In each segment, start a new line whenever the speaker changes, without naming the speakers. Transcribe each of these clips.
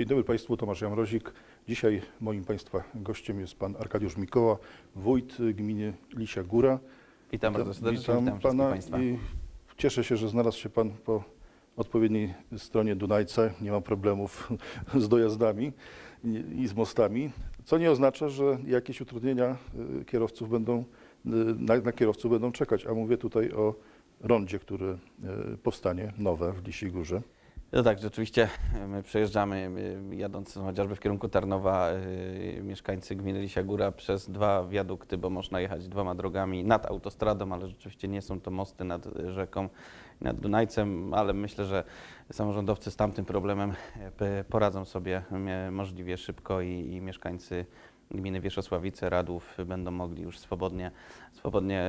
Dzień dobry Państwu, Tomasz Jamrozik. Dzisiaj moim Państwa gościem jest Pan Arkadiusz Mikoła, wójt gminy Lisia Góra.
Witam bardzo serdecznie, witam,
Witam Pana
Państwa.
i cieszę się, że znalazł się Pan po odpowiedniej stronie Dunajca. Nie ma problemów z dojazdami i i z mostami, co nie oznacza, że jakieś utrudnienia y, kierowców będą, y, na, na kierowców będą czekać. A mówię tutaj o rondzie, które y, powstanie nowe w Lisiej Górze.
No tak, rzeczywiście my przejeżdżamy, y, jadąc chociażby w kierunku Tarnowa, y, mieszkańcy gminy Lisia Góra przez dwa wiadukty, bo można jechać dwoma drogami nad autostradą, ale rzeczywiście nie są to mosty nad rzeką, nad Dunajcem, ale myślę, że samorządowcy z tamtym problemem p- poradzą sobie e, możliwie szybko i, i mieszkańcy gminy Wieszosławice, Radów będą mogli już swobodnie, swobodnie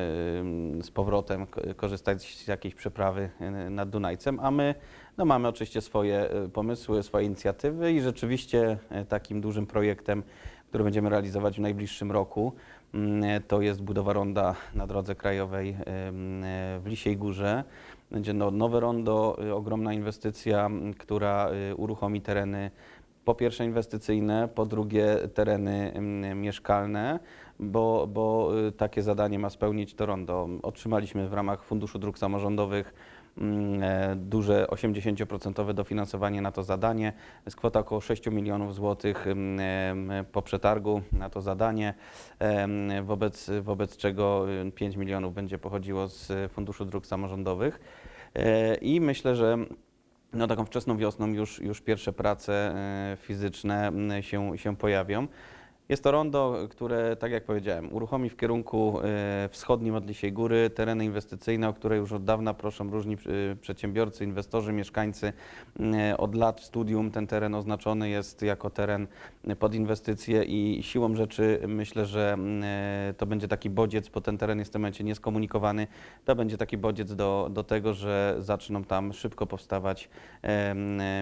z powrotem korzystać z jakiejś przeprawy y, nad Dunajcem, a my no, mamy oczywiście swoje y, pomysły, swoje inicjatywy i rzeczywiście y, takim dużym projektem, który będziemy realizować w najbliższym roku, mm, to jest budowa ronda na drodze krajowej w Lisiej Górze. Będzie no, nowe rondo, ogromna inwestycja, która uruchomi tereny po pierwsze inwestycyjne, po drugie tereny mm, mieszkalne, bo, bo y, takie zadanie ma spełnić to rondo. Otrzymaliśmy w ramach Funduszu Dróg Samorządowych mm, e, duże 80% dofinansowanie na to zadanie. Jest kwota około 6 milionów złotych mm, em, po przetargu na to zadanie, em, wobec, wobec czego y, 5 milionów będzie pochodziło z Funduszu Dróg Samorządowych. E, I myślę, że no taką wczesną wiosną już, już pierwsze prace e, fizyczne się, się pojawią. Jest to rondo, które, tak jak powiedziałem, uruchomi w kierunku e, wschodnim od Lisiej Góry tereny inwestycyjne, o które już od dawna proszą różni e, przedsiębiorcy, inwestorzy, mieszkańcy. E, Od lat w studium ten teren oznaczony jest jako teren pod inwestycje i siłą rzeczy myślę, że m, e, to będzie taki bodziec, bo ten teren jest w tym momencie nieskomunikowany. To będzie taki bodziec do, do tego, że zaczną tam szybko powstawać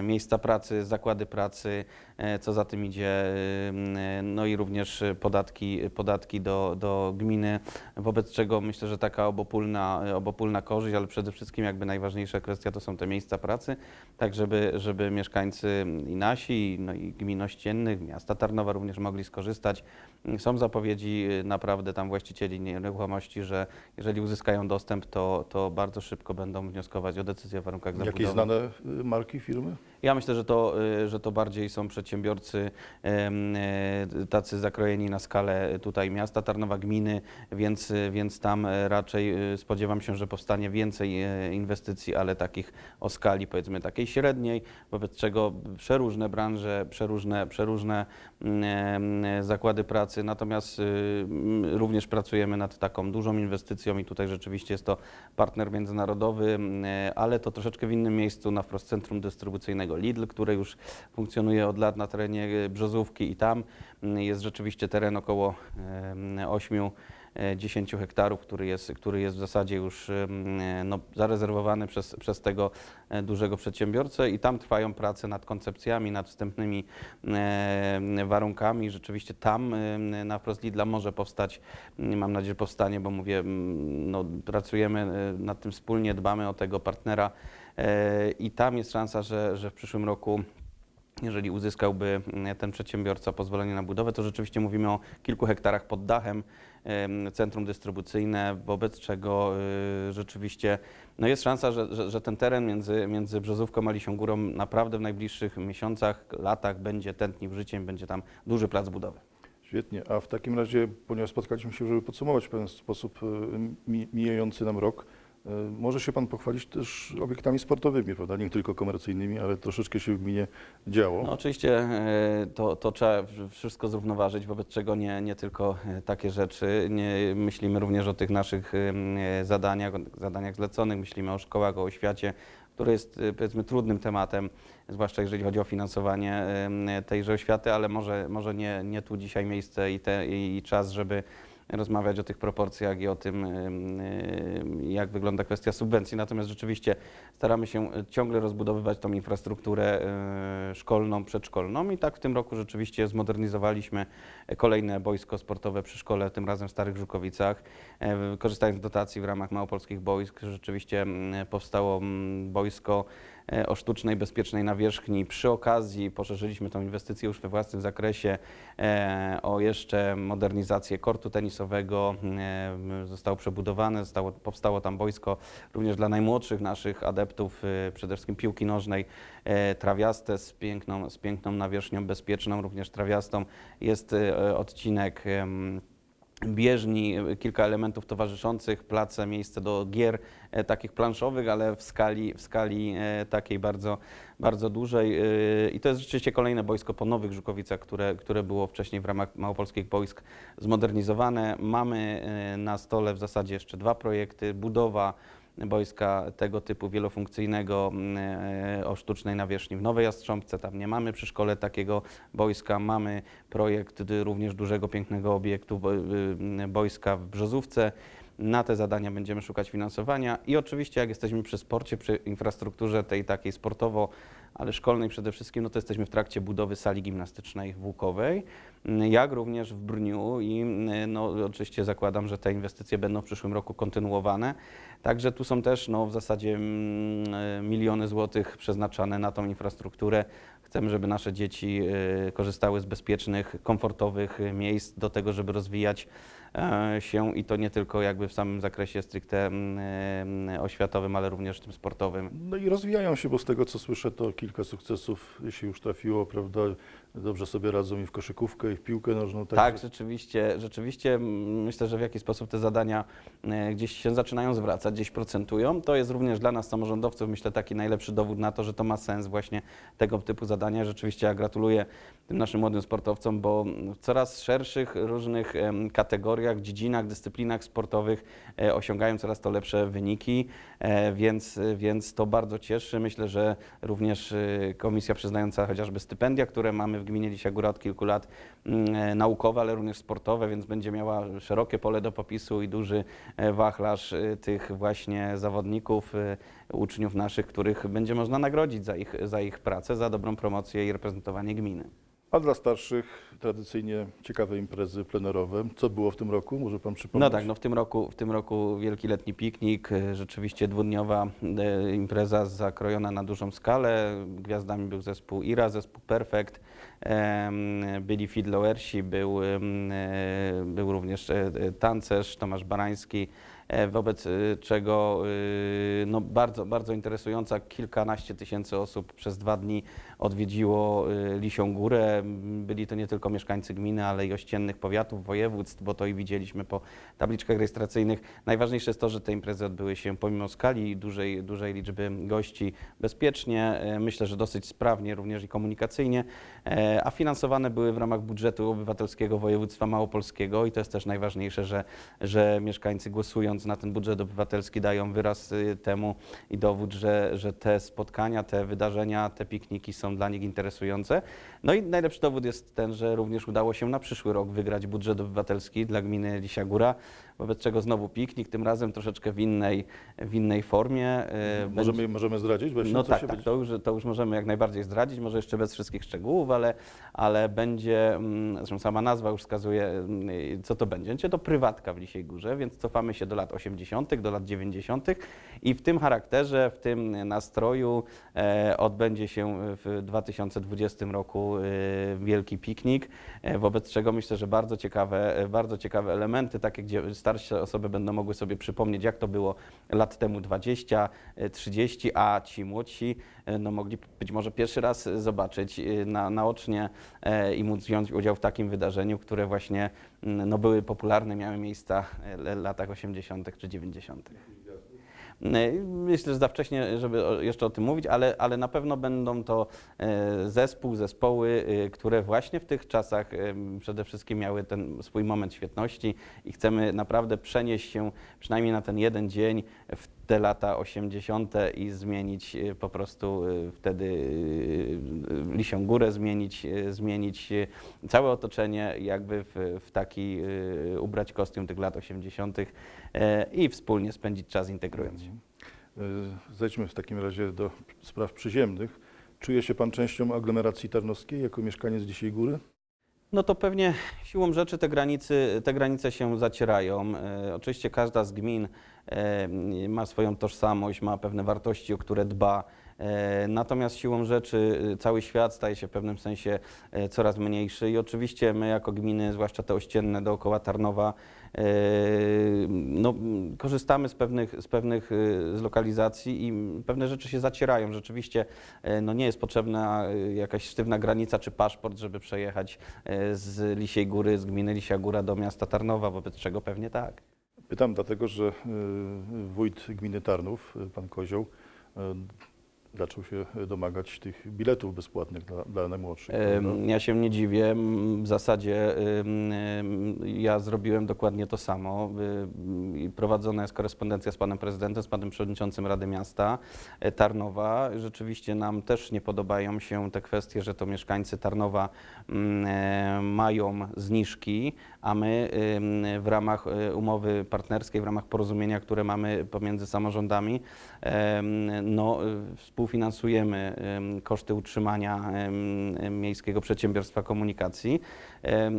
miejsca pracy, zakłady pracy, co za tym idzie, no i również e, podatki, podatki do, do gminy, wobec czego myślę, że taka obopólna, e, obopólna korzyść, ale przede wszystkim jakby najważniejsza kwestia to są te miejsca pracy, tak żeby, żeby mieszkańcy i nasi, no i gmin ościennych, miasta Tarnowa również mogli skorzystać. Są zapowiedzi y, naprawdę tam właścicieli nieruchomości, że jeżeli uzyskają dostęp, to, to bardzo szybko będą wnioskować o decyzję o warunkach zabudowy.
Jakieś znane y, marki, firmy?
Ja myślę, że to, y, że to bardziej są przedsiębiorcy tacy zakrojeni na skalę tutaj miasta Tarnowa, gminy, więc, więc tam raczej spodziewam się, że powstanie więcej inwestycji, ale takich o skali powiedzmy takiej średniej, wobec czego przeróżne branże, przeróżne, przeróżne mm, zakłady pracy, natomiast y, również pracujemy nad taką dużą inwestycją i tutaj rzeczywiście jest to partner międzynarodowy, e, ale to troszeczkę w innym miejscu, na wprost centrum dystrybucyjnego. Lidl, które już funkcjonuje od lat na terenie e, Brzozówki i tam jest rzeczywiście teren około 8 10 hektarów, który jest, który jest w zasadzie już no, zarezerwowany przez, przez tego e, dużego przedsiębiorcę i tam trwają prace nad koncepcjami, nad wstępnymi e, warunkami. Rzeczywiście tam na wprost Lidla może powstać, m, mam nadzieję, powstanie, bo mówię, m, no, pracujemy e, nad tym wspólnie, dbamy o tego partnera i tam jest szansa, że, że w przyszłym roku jeżeli uzyskałby mm, ten przedsiębiorca pozwolenie na budowę, to rzeczywiście mówimy o kilku hektarach pod dachem, em, centrum dystrybucyjne, wobec czego y, rzeczywiście no jest szansa, że, że, że ten teren między, między Brzozówką a Lisią Górą naprawdę w najbliższych miesiącach, latach będzie tętnił życiem, będzie tam duży plac budowy.
Świetnie. A w takim razie, ponieważ spotkaliśmy się, żeby podsumować w pewien sposób y, mi- mijający nam rok, może się Pan pochwalić też obiektami sportowymi, prawda? Nie tylko komercyjnymi, ale troszeczkę się w gminie działo.
No, oczywiście e, to, to trzeba wszystko zrównoważyć, wobec czego nie, nie tylko e, takie rzeczy. Nie, myślimy również o tych naszych e, zadaniach, zadaniach zleconych, myślimy o szkołach, o oświacie, które jest e, powiedzmy trudnym tematem, zwłaszcza jeżeli chodzi o finansowanie tejże oświaty, ale może, może nie, nie tu dzisiaj miejsce i, te, i czas, żeby rozmawiać o tych proporcjach i o tym, jak wygląda kwestia subwencji. Natomiast rzeczywiście staramy się e, ciągle rozbudowywać tą infrastrukturę e, szkolną, przedszkolną i tak w tym roku rzeczywiście zmodernizowaliśmy kolejne boisko sportowe przy szkole, tym razem w Starych Żukowicach. E, Korzystając z dotacji w ramach małopolskich boisk, rzeczywiście mm, powstało mm, boisko o sztucznej, bezpiecznej nawierzchni. Przy okazji poszerzyliśmy tą inwestycję już we własnym zakresie e, o jeszcze modernizację kortu tenisowego. E, Zostało przebudowane, zostało, powstało tam boisko również dla najmłodszych naszych adeptów, e, przede wszystkim piłki nożnej, e, trawiaste z piękną, z piękną nawierzchnią bezpieczną, również trawiastą. Jest e, odcinek bieżni, kilka elementów towarzyszących, place, miejsce do gier e, takich planszowych, ale w skali, w skali e, takiej bardzo, bardzo dużej. E, I to jest rzeczywiście kolejne boisko po Nowych Żukowicach, które, które było wcześniej w ramach małopolskich boisk zmodernizowane. Mamy na stole w zasadzie jeszcze dwa projekty. Budowa boiska tego typu wielofunkcyjnego mm, e, o sztucznej nawierzchni w Nowej Jastrząbce. Tam nie mamy przy szkole takiego boiska. Mamy projekt również dużego, pięknego obiektu bo- y, y, boiska w Brzozówce. Na te zadania będziemy szukać finansowania i oczywiście jak jesteśmy przy sporcie, przy infrastrukturze tej takiej sportowo, ale szkolnej przede wszystkim, no to jesteśmy w trakcie budowy sali gimnastycznej w Łukowej, jak również w Brniu i no, oczywiście zakładam, że te inwestycje będą w przyszłym roku kontynuowane. Także tu są też no, w zasadzie mm, e, miliony złotych przeznaczane na tą infrastrukturę. Chcemy, żeby nasze dzieci e, korzystały z bezpiecznych, komfortowych e, miejsc do tego, żeby rozwijać się i to nie tylko jakby w samym zakresie stricte mm, e, oświatowym, ale również tym sportowym.
No i rozwijają się, bo z tego co słyszę, to kilka sukcesów się już trafiło, prawda? Dobrze sobie radzą i w koszykówkę, i w piłkę nożną.
Tak, rzeczywiście, rzeczywiście mm, myślę, że w jakiś sposób te zadania e, gdzieś się zaczynają zwracać, gdzieś procentują. To jest również dla nas samorządowców, myślę, taki najlepszy dowód na to, że to ma sens właśnie tego typu zadania. Rzeczywiście ja gratuluję tym naszym młodym sportowcom, bo w coraz szerszych różnych kategoriach, dziedzinach, dyscyplinach sportowych e, osiągają coraz to lepsze wyniki, e, więc, więc to bardzo cieszy. Myślę, że również e, komisja przyznająca chociażby stypendia, które mamy w gminie Lisia Góra od kilku lat, mm, e, naukowe, ale również sportowe, więc będzie miała szerokie pole do popisu i duży wachlarz tych właśnie zawodników, uczniów naszych, których będzie można nagrodzić za ich, za ich pracę, za dobrą promocję i reprezentowanie gminy.
A dla starszych tradycyjnie ciekawe imprezy plenerowe. Co było w tym roku? Może Pan przypomnieć?
No tak, no w tym roku, w tym roku wielki letni piknik, e, rzeczywiście dwudniowa e, impreza zakrojona na dużą skalę. Gwiazdami był zespół Ira, zespół Perfect, byli fiddlersi, był, e, był również tancerz Tomasz Barański, wobec e, czego e, no bardzo, bardzo interesująca, kilkanaście tysięcy osób przez dwa dni odwiedziło e, Lisią Górę. Byli to nie tylko mieszkańcy gminy, ale i ościennych powiatów, województw, bo to i widzieliśmy po tabliczkach rejestracyjnych. Najważniejsze jest to, że te imprezy odbyły się pomimo skali dużej, dużej liczby gości bezpiecznie, e, myślę, że dosyć sprawnie również i komunikacyjnie, e, a finansowane były w ramach budżetu obywatelskiego województwa małopolskiego i to jest też najważniejsze, że, że mieszkańcy głosując na ten budżet obywatelski dają wyraz y, temu i dowód, że, że te spotkania, te wydarzenia, te pikniki są dla nich interesujące. No i najlepszy dowód jest ten, że również udało się na przyszły rok wygrać budżet obywatelski dla gminy Lisia Góra, wobec czego znowu piknik, tym razem troszeczkę w innej, w innej formie. y, będzie-
Możemy, możemy zdradzić? Właśnie,
no tak, tak to, już, to już możemy jak najbardziej zdradzić, może jeszcze bez wszystkich szczegółów, ale, ale będzie, mm, zresztą sama nazwa już wskazuje, mm, co to będzie. Będzie to prywatka w Lisiej Górze, więc cofamy się do lat 80., do lat 90. i w tym charakterze, w tym nastroju e, odbędzie się w 2020 roku e, wielki piknik, e, wobec czego myślę, że bardzo ciekawe, e, bardzo ciekawe elementy, takie, gdzie starsze osoby będą mogły sobie przypomnieć, jak to było lat temu 20, e, 30, a ci młodsi e, no, mogli być może pierwszy raz zobaczyć e, na, naocznie e, i móc wziąć udział w takim wydarzeniu, które właśnie mm, no, były popularne, miały miejsca e, w latach 80. czy 90. E, Myślę, że za wcześnie, żeby jeszcze o tym mówić, ale, ale na pewno będą to e, zespół, zespoły, e, które właśnie w tych czasach przede wszystkim miały ten swój moment świetności i chcemy naprawdę przenieść się przynajmniej na ten jeden dzień w te lata 80. i zmienić e, po prostu e, wtedy e, Lisią Górę, zmienić, e, zmienić e, całe otoczenie, jakby w, w taki, e, ubrać kostium tych lat 80. e, i wspólnie spędzić czas integrując się.
Y, Zejdźmy w takim razie do spraw przyziemnych. Czuje się Pan częścią aglomeracji tarnowskiej jako mieszkaniec dzisiaj góry?
No to pewnie siłą rzeczy te, granicy, te granice się zacierają. E, oczywiście każda z gmin e, ma swoją tożsamość, ma pewne wartości, o które dba. E, Natomiast siłą rzeczy y, cały świat staje się w pewnym sensie e, coraz mniejszy i oczywiście my jako gminy, zwłaszcza te ościenne dookoła Tarnowa, e, no, korzystamy z pewnych, z pewnych y, lokalizacji i pewne rzeczy się zacierają. Rzeczywiście no, nie jest potrzebna y, jakaś sztywna granica czy paszport, żeby przejechać z Lisiej Góry, z gminy Lisia Góra do miasta Tarnowa, wobec czego pewnie tak.
Pytam dlatego, że wójt gminy Tarnów, pan Kozioł, zaczął się domagać tych biletów bezpłatnych dla, dla najmłodszych. prawda?
Ja się nie dziwię. W zasadzie ja zrobiłem dokładnie to samo. Y, Prowadzona jest korespondencja z panem prezydentem, z panem przewodniczącym Rady Miasta e, Tarnowa. Rzeczywiście nam też nie podobają się te kwestie, że to mieszkańcy Tarnowa mm, e, mają zniżki, a my w ramach e, umowy partnerskiej, w ramach porozumienia, które mamy pomiędzy samorządami, no, y, współfinansujemy em, koszty utrzymania Miejskiego Przedsiębiorstwa Komunikacji.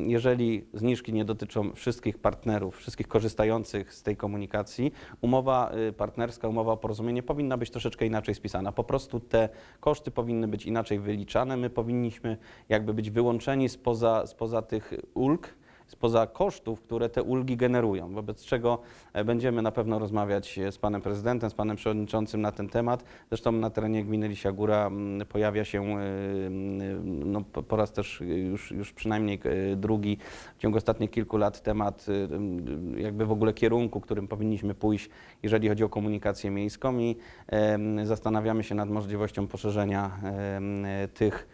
Jeżeli zniżki nie dotyczą wszystkich partnerów, wszystkich korzystających z tej komunikacji, umowa y, partnerska, umowa o porozumienie powinna być troszeczkę inaczej spisana. Po prostu te koszty powinny być inaczej wyliczane. My powinniśmy jakby być wyłączeni spoza, spoza tych ulg, spoza kosztów, które te ulgi generują, wobec czego e, będziemy na pewno rozmawiać e, z panem prezydentem, z panem przewodniczącym na ten temat. Zresztą na terenie gminy Lisia Góra pojawia się e, no, po raz też już, już przynajmniej drugi w ciągu ostatnich kilku lat temat jakby w ogóle kierunku, którym powinniśmy pójść, jeżeli chodzi o komunikację miejską i zastanawiamy się nad możliwością poszerzenia tych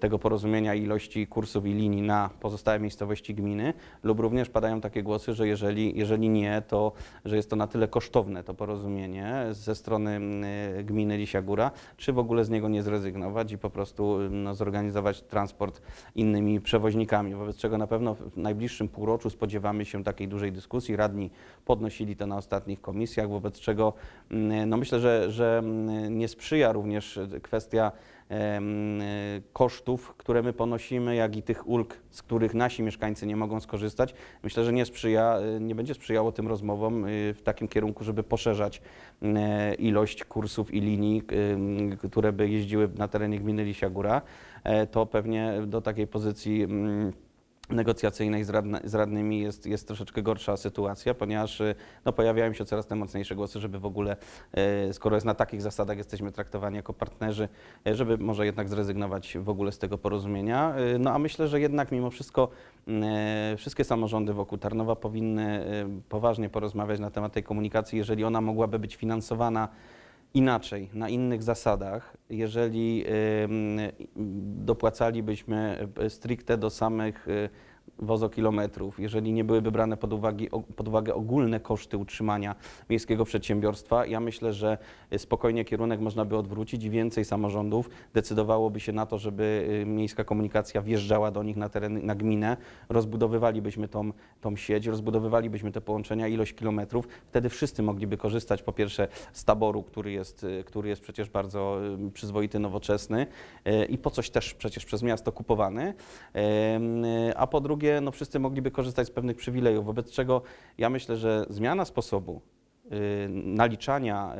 tego porozumienia ilości kursów i linii na pozostałe miejscowości gminy, lub również padają takie głosy, że jeżeli, jeżeli nie, to że jest to na tyle kosztowne to porozumienie ze strony e, gminy Lisia Góra, czy w ogóle z niego nie zrezygnować i po prostu no, zorganizować transport innymi przewoźnikami, wobec czego na pewno w najbliższym półroczu spodziewamy się takiej dużej dyskusji. Radni podnosili to na ostatnich komisjach, wobec czego mm, no, myślę, że, że nie sprzyja również kwestia kosztów, które my ponosimy, jak i tych ulg, z których nasi mieszkańcy nie mogą skorzystać. Myślę, że nie sprzyja, y, nie będzie sprzyjało tym rozmowom y, w takim kierunku, żeby poszerzać e, ilość kursów i linii, które by jeździły na terenie gminy Lisia Góra. E, To pewnie do takiej pozycji mm, negocjacyjnej z, z radnymi jest, jest troszeczkę gorsza sytuacja, ponieważ y, no, pojawiają się coraz te mocniejsze głosy, żeby w ogóle, e, skoro jest na takich zasadach, jesteśmy traktowani jako partnerzy, e, żeby może jednak zrezygnować w ogóle z tego porozumienia. No a myślę, że jednak mimo wszystko wszystkie samorządy wokół Tarnowa powinny poważnie porozmawiać na temat tej komunikacji, jeżeli ona mogłaby być finansowana inaczej, na innych zasadach, jeżeli dopłacalibyśmy y, stricte do samych y, wozokilometrów, jeżeli nie byłyby brane pod, uwagi, o- pod uwagę ogólne koszty utrzymania miejskiego przedsiębiorstwa, ja myślę, że spokojnie kierunek można by odwrócić i więcej samorządów decydowałoby się na to, żeby y, miejska komunikacja wjeżdżała do nich na teren, na gminę, rozbudowywalibyśmy tą, tą sieć, rozbudowywalibyśmy te połączenia, ilość kilometrów, wtedy wszyscy mogliby korzystać po pierwsze z taboru, który jest, y, który jest przecież bardzo y, przyzwoity, nowoczesny i po coś też przecież przez miasto kupowany, a po drugie no wszyscy mogliby korzystać z pewnych przywilejów, wobec czego ja myślę, że zmiana sposobu y, naliczania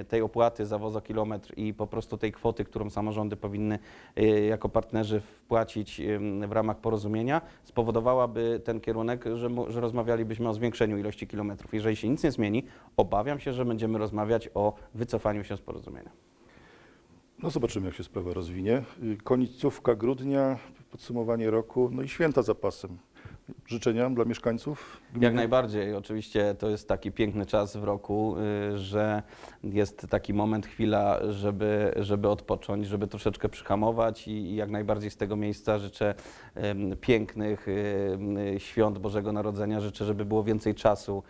y, tej opłaty za wozokilometr i po prostu tej kwoty, którą samorządy powinny y, jako partnerzy wpłacić w ramach porozumienia, spowodowałaby ten kierunek, że, że rozmawialibyśmy o zwiększeniu ilości kilometrów. Jeżeli się nic nie zmieni, obawiam się, że będziemy rozmawiać o wycofaniu się z porozumienia.
No zobaczymy, jak się sprawa rozwinie. Y, Końcówka grudnia, podsumowanie roku, no i święta za pasem. Życzenia dla mieszkańców? gminy?
Jak najbardziej. Oczywiście to jest taki piękny czas w roku, y, że jest taki moment, chwila, żeby, żeby odpocząć, żeby troszeczkę przyhamować i jak najbardziej z tego miejsca życzę pięknych em, świąt Bożego Narodzenia. Życzę, żeby było więcej czasu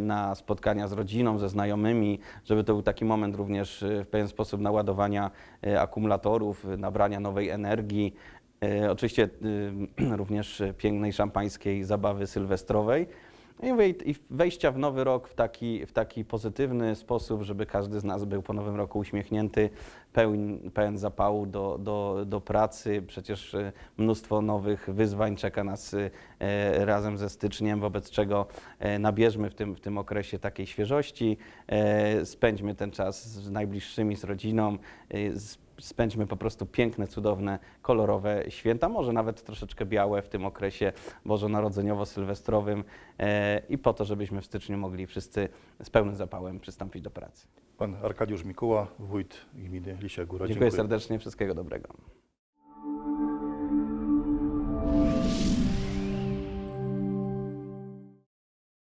na spotkania z rodziną, ze znajomymi, żeby to był taki moment również e, w pewien sposób naładowania e, akumulatorów, e, nabrania nowej energii. E, Oczywiście również pięknej szampańskiej zabawy sylwestrowej. I wej- i wejścia w nowy rok w taki, w taki pozytywny sposób, żeby każdy z nas był po nowym roku uśmiechnięty, pełen, pełen zapału do, do, do pracy. Przecież e, mnóstwo nowych wyzwań czeka nas e, razem ze styczniem, wobec czego e, nabierzmy w tym, w tym okresie takiej świeżości, spędźmy ten czas z najbliższymi, z rodziną, z- spędźmy po prostu piękne, cudowne, kolorowe święta, może nawet troszeczkę białe w tym okresie bożonarodzeniowo-sylwestrowym e, i po to, żebyśmy w styczniu mogli wszyscy z pełnym zapałem przystąpić do pracy.
Pan Arkadiusz Mikuła, wójt gminy Lisia Góra.
Dziękuję serdecznie, wszystkiego dobrego.